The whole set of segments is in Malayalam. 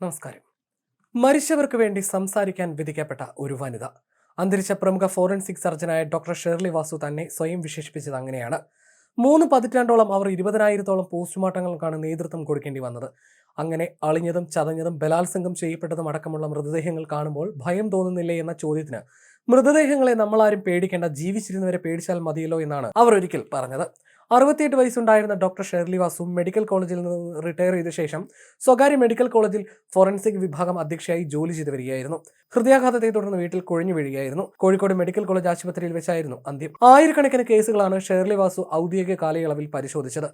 നമസ്കാരം. മരിച്ചവർക്ക് വേണ്ടി സംസാരിക്കാൻ വിധിക്കപ്പെട്ട ഒരു വനിത. അന്തരിച്ച പ്രമുഖ ഫോറൻസിക് സർജനായ ഡോക്ടർ ഷെർലി വാസു തന്നെ സ്വയം വിശേഷിപ്പിച്ചത് അങ്ങനെയാണ്. മൂന്ന് പതിറ്റാണ്ടോളം അവർ ഇരുപതിനായിരത്തോളം പോസ്റ്റ്മോർട്ടങ്ങൾക്കാണ് നേതൃത്വം കൊടുക്കേണ്ടി വന്നത്. അങ്ങനെ അളിഞ്ഞതും ചതഞ്ഞതും ബലാത്സംഗം ചെയ്യപ്പെട്ടതും അടക്കമുള്ള മൃതദേഹങ്ങൾ കാണുമ്പോൾ ഭയം തോന്നുന്നില്ലേ എന്ന ചോദ്യത്തിന് മൃതദേഹങ്ങളെ നമ്മളാരും പേടിക്കേണ്ട ജീവിച്ചിരുന്നവരെ പേടിച്ചാൽ മതിയല്ലോ എന്നാണ് അവർ ഒരിക്കൽ പറഞ്ഞത്. അറുപത്തിയെട്ട് വയസ്സുണ്ടായിരുന്ന ഡോക്ടർ ഷെർലി വാസു മെഡിക്കൽ കോളേജിൽ നിന്ന് റിട്ടയർ ചെയ്ത ശേഷം സ്വകാര്യ മെഡിക്കൽ കോളേജിൽ ഫോറൻസിക് വിഭാഗം അധ്യക്ഷയായി ജോലി ചെയ്തു വരികയായിരുന്നു. ഹൃദയാഘാതത്തെ തുടർന്ന് വീട്ടിൽ കൊഴിഞ്ഞു വീഴുകയായിരുന്നു. കോഴിക്കോട് മെഡിക്കൽ കോളേജ് ആശുപത്രിയിൽ വെച്ചായിരുന്നു അന്ത്യം. ആയിരക്കണക്കിന് കേസുകളാണ് ഷെർലി വാസു ഔദ്യോഗിക കാലയളവിൽ പരിശോധിച്ചത്.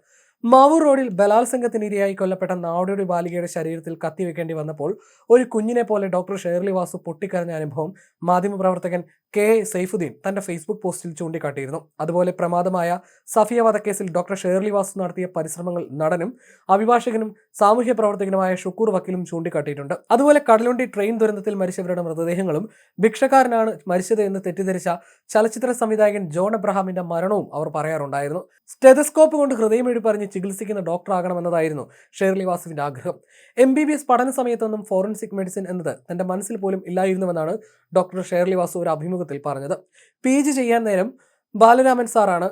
മാവൂർ റോഡിൽ ബലാത്സംഗത്തിനിരയായി കൊല്ലപ്പെട്ട നാടോടി ബാലികയുടെ ശരീരത്തിൽ കത്തിവെക്കേണ്ടി വന്നപ്പോൾ ഒരു കുഞ്ഞിനെ പോലെ ഡോക്ടർ ഷേർലി വാസു പൊട്ടിക്കരഞ്ഞ അനുഭവം മാധ്യമപ്രവർത്തകൻ കെ എ സൈഫുദ്ദീൻ തന്റെ ഫേസ്ബുക്ക് പോസ്റ്റിൽ ചൂണ്ടിക്കാട്ടിയിരുന്നു. അതുപോലെ പ്രമാദമായ സഫിയ വധക്കേസിൽ ഡോക്ടർ ഷേർലി വാസു നടത്തിയ പരിശ്രമങ്ങൾ നടനും അഭിഭാഷകനും സാമൂഹ്യ പ്രവർത്തകനുമായ ഷുക്കൂർ വക്കീലും ചൂണ്ടിക്കാട്ടിയിട്ടുണ്ട്. അതുപോലെ കടലുണ്ടി ട്രെയിൻ ദുരന്തത്തിൽ മരിച്ചവരുടെ മൃതദേഹങ്ങളും ഭിക്ഷക്കാരനാണ് മരിച്ചത് എന്ന് തെറ്റിദ്ധരിച്ച ചലച്ചിത്ര സംവിധായകൻ ജോൺ എബ്രഹാമിന്റെ മരണവും അവർ പറയാറുണ്ടായിരുന്നു. സ്റ്റെതസ്കോപ്പ് കൊണ്ട് ഹൃദയമെഴുപ്പറിഞ്ഞ് ചികിത്സിക്കുന്ന ഡോക്ടർ ആകണമെന്നതായിരുന്നു ഷേർലി വാസുവിന്റെ ആഗ്രഹം. എം ബി ബി എസ് പഠന സമയത്തൊന്നും ഫോറൻസിക് മെഡിസിൻ എന്നത് തന്റെ മനസ്സിൽ പോലും ഇല്ലായിരുന്നുവെന്നാണ് ഡോക്ടർ ഷേർലി വാസു ഒരു അഭിമുഖത്തിൽ പറഞ്ഞത്. പി. ജി. ചെയ്യാൻ നേരം ബാലരാമൻ സാറാണ്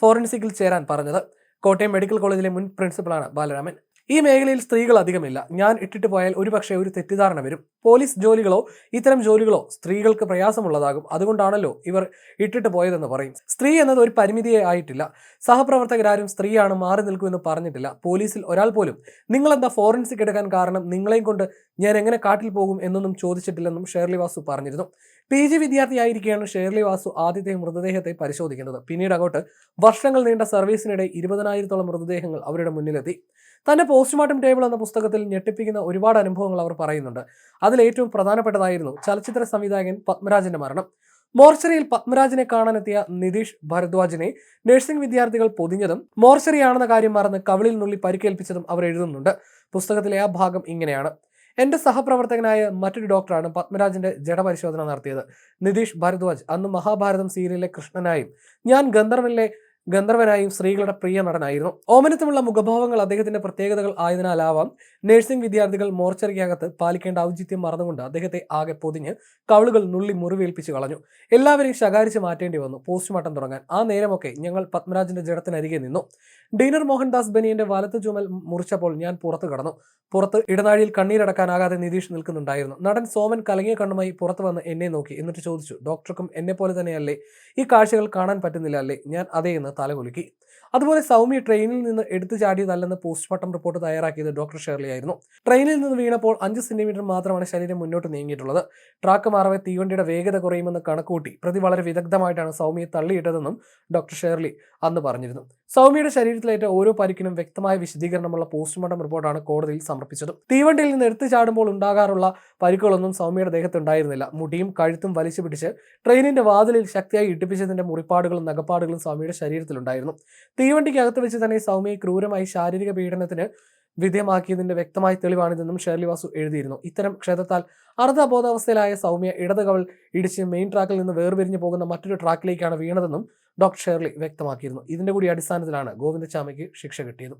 ഫോറൻസിക്കിൽ ചേരാൻ പറഞ്ഞത്. കോട്ടയം മെഡിക്കൽ കോളേജിലെ മുൻ പ്രിൻസിപ്പളാണ് ബാലരാമൻ. ഈ മേഖലയിൽ സ്ത്രീകൾ അധികമില്ല. ഞാൻ ഇട്ടിട്ട് പോയാൽ ഒരുപക്ഷെ ഒരു തെറ്റിദ്ധാരണ വരും. പോലീസ് ജോലികളോ ഇത്തരം ജോലികളോ സ്ത്രീകൾക്ക് പ്രയാസമുള്ളതാകും. അതുകൊണ്ടാണല്ലോ ഇവർ ഇട്ടിട്ട് പോയതെന്ന് പറയും. സ്ത്രീ എന്നത് ഒരു പരിമിതിയെ ആയിട്ടില്ല. സഹപ്രവർത്തകരാരും സ്ത്രീയാണ് മാറി നിൽക്കുമെന്ന് പറഞ്ഞിട്ടില്ല. പോലീസിൽ ഒരാൾ പോലും നിങ്ങളെന്താ ഫോറൻസിക് എടുക്കാൻ കാരണം നിങ്ങളെയും കൊണ്ട് ഞാൻ എങ്ങനെ കാട്ടിൽ പോകും എന്നൊന്നും ചോദിച്ചിട്ടില്ലെന്നും ഷേർലി വാസു പറഞ്ഞിരുന്നു. പി. ജി. വിദ്യാർത്ഥിയായിരിക്കെയാണ് ഷേർലി വാസു ആദ്യത്തെ മൃതദേഹത്തെ പരിശോധിക്കുന്നത്. പിന്നീട് അങ്ങോട്ട് വർഷങ്ങൾ നീണ്ട സർവീസിനിടെ ഇരുപതിനായിരത്തോളം മൃതദേഹങ്ങൾ അവരുടെ മുന്നിലെത്തി. തന്റെ പോസ്റ്റ്മോർട്ടം ടേബിൾ എന്ന പുസ്തകത്തിൽ ഞെട്ടിപ്പിക്കുന്ന ഒരുപാട് അനുഭവങ്ങൾ അവർ പറയുന്നുണ്ട്. അതിൽ ഏറ്റവും പ്രധാനപ്പെട്ടതായിരുന്നു ചലച്ചിത്ര സംവിധായകൻ പത്മരാജന്റെ മരണം. മോർച്ചറിയിൽ പത്മരാജനെ കാണാനെത്തിയ നിതീഷ് ഭരദ്വാജിനെ നഴ്സിംഗ് വിദ്യാർത്ഥികൾ പൊതിഞ്ഞതും മോർച്ചറിയാണെന്ന കാര്യം മറന്ന് കവിളിൽ നുള്ളി പരിക്കേൽപ്പിച്ചതും അവർ എഴുതുന്നുണ്ട്. പുസ്തകത്തിലെ ആ ഭാഗം ഇങ്ങനെയാണ്. എന്റെ സഹപ്രവർത്തകനായ മറ്റൊരു ഡോക്ടറാണ് പത്മരാജിന്റെ ജഡപരിശോധന നടത്തിയത്. നിതീഷ് ഭരദ്വാജ് അന്ന് മഹാഭാരതം സീരിയലിലെ കൃഷ്ണനായും ഞാൻ ഗന്ധർവനിലെ ഗന്ധർവനായും സ്ത്രീകളുടെ പ്രിയ നടനായിരുന്നു. ഓമനത്തുമുള്ള മുഖഭാവങ്ങൾ അദ്ദേഹത്തിന്റെ പ്രത്യേകതകൾ ആയതിനാലാവാം നഴ്സിംഗ് വിദ്യാർത്ഥികൾ മോർച്ചറിക്കകത്ത് പാലിക്കേണ്ട ഔചിത്യം മറന്നുകൊണ്ട് അദ്ദേഹത്തെ ആകെ പൊതിഞ്ഞ് കവളുകൾ നുള്ളി മുറിവേൽപ്പിച്ച് കളഞ്ഞു. എല്ലാവരെയും ശകാരിച്ച് മാറ്റേണ്ടി വന്നു. പോസ്റ്റ്മോർട്ടം തുടങ്ങാൻ. ആ നേരമൊക്കെ ഞങ്ങൾ പത്മരാജന്റെ ജഡത്തിനരികെ നിന്നു. ഡീനർ മോഹൻദാസ് ബനിയന്റെ വലത്ത് ചുമൽ മുറിച്ചപ്പോൾ ഞാൻ പുറത്തു കടന്നു. പുറത്ത് ഇടനാഴിയിൽ കണ്ണീരടക്കാനാകാതെ നിതീഷ് നിൽക്കുന്നുണ്ടായിരുന്നു. നടൻ സോമൻ കലങ്ങിയ കണ്ണുമായി പുറത്തു വന്ന് എന്നെ നോക്കി. എന്നിട്ട് ചോദിച്ചു ഡോക്ടർക്കും എന്നെ പോലെ തന്നെയല്ലേ? ഈ കാഴ്ചകൾ കാണാൻ പറ്റുന്നില്ല അല്ലേ? ഞാൻ അതേ എന്ന് തലകുലുക്കി അതുപോലെ സൗമ്യ ട്രെയിനിൽ നിന്ന് എടുത്തു ചാടിയതല്ലെന്ന് പോസ്റ്റ്മോർട്ടം റിപ്പോർട്ട് തയ്യാറാക്കിയത് ഡോക്ടർ ഷേർലി ആയിരുന്നു ട്രെയിനിൽ നിന്ന് വീണപ്പോൾ അഞ്ച് സെന്റിമീറ്റർ മാത്രമാണ് ശരീരം മുന്നോട്ട് നീങ്ങിയിട്ടുള്ളത്. ട്രാക്ക് മാറവെ തീവണ്ടിയുടെ വേഗത കുറയുമെന്ന് കണക്കൂട്ടി പ്രതി വളരെ വിദഗ്ധമായിട്ടാണ് സൗമ്യയെ തള്ളിയിട്ടതെന്നും ഡോക്ടർ ഷേർലി അന്ന് പറഞ്ഞിരുന്നു. സൗമ്യയുടെ ശരീരത്തിലേറ്റ ഓരോ പരിക്കിനും വ്യക്തമായ വിശദീകരണമുള്ള പോസ്റ്റ്മോർട്ടം റിപ്പോർട്ടാണ് കോടതിയിൽ സമർപ്പിച്ചത്. തീവണ്ടിയിൽ നിന്ന് എടുത്തു ചാടുമ്പോൾ ഉണ്ടാകാറുള്ള പരിക്കുകളൊന്നും സൗമ്യയുടെ ദേഹത്തുണ്ടായിരുന്നില്ല മുടിയും കഴുത്തും വലിച്ചു പിടിച്ച് ട്രെയിനിന്റെ വാതിലിൽ ശക്തിയായി ഇട്ടിപ്പിച്ചതിന്റെ മുറിപ്പാടുകളും നഗപ്പാടുകളും സൗമ്യയുടെ ശരീരത്തിലുണ്ടായിരുന്നു. തീവണ്ടിക്കകത്ത് വെച്ച് തന്നെ സൗമ്യയെ ക്രൂരമായി ശാരീരിക പീഡനത്തിന് വിധേയമാക്കിയതിന്റെ വ്യക്തമായ തെളിവാണിതെന്നും ഷേർലി വാസു എഴുതിയിരുന്നു. ഇത്തരം ക്ഷേത്രത്താൽ അർദ്ധബോധാവസ്ഥയിലായ സൗമ്യ ഇടതുകവൾ ഇടിച്ച് മെയിൻ ട്രാക്കിൽ നിന്ന് വേർപിരിഞ്ഞു പോകുന്ന മറ്റൊരു ട്രാക്കിലേക്കാണ് വീണതെന്നും ഡോക്ടർ ഷേർലി വ്യക്തമാക്കിയിരുന്നു. ഇതിന്റെ കൂടി അടിസ്ഥാനത്തിലാണ് ഗോവിന്ദചാമിക്ക് ശിക്ഷ കിട്ടിയത്.